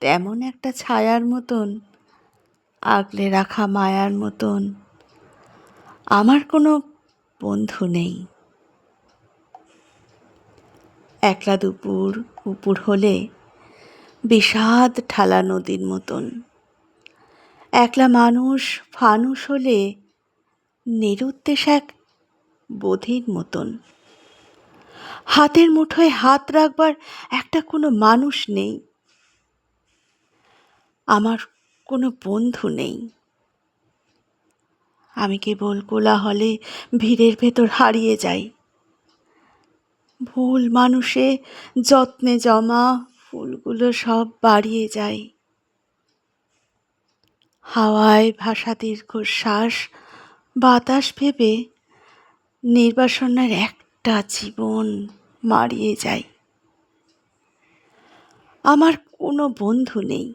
তেমন একটা ছায়ার মতন, আগলে রাখা মায়ার মতন। আমার কোনো বন্ধু নেই। একলা দুপুর উপুর হলে বিষাদ ঠালা নদীর মতন। একলা মানুষ, ফানুষ হলে নিরুদ্দেশ এক বোধির মতন। হাতের মুঠোয় হাত রাখবার একটা কোনো মানুষ নেই। আমার কোনো বন্ধু নেই। আমি কেবল কোলাহলে ভিড়ের ভেতর হারিয়ে যাই। ভুল মানুষে যত্নে জমা ফুলগুলো সব বাড়িয়ে যায়। হাওয়ায় ভাসা দীর্ঘশ্বাস, বাতাস ভেবে নির্বাসনের একটা জীবন মারিয়ে যায়। আমার কোনো বন্ধু নেই।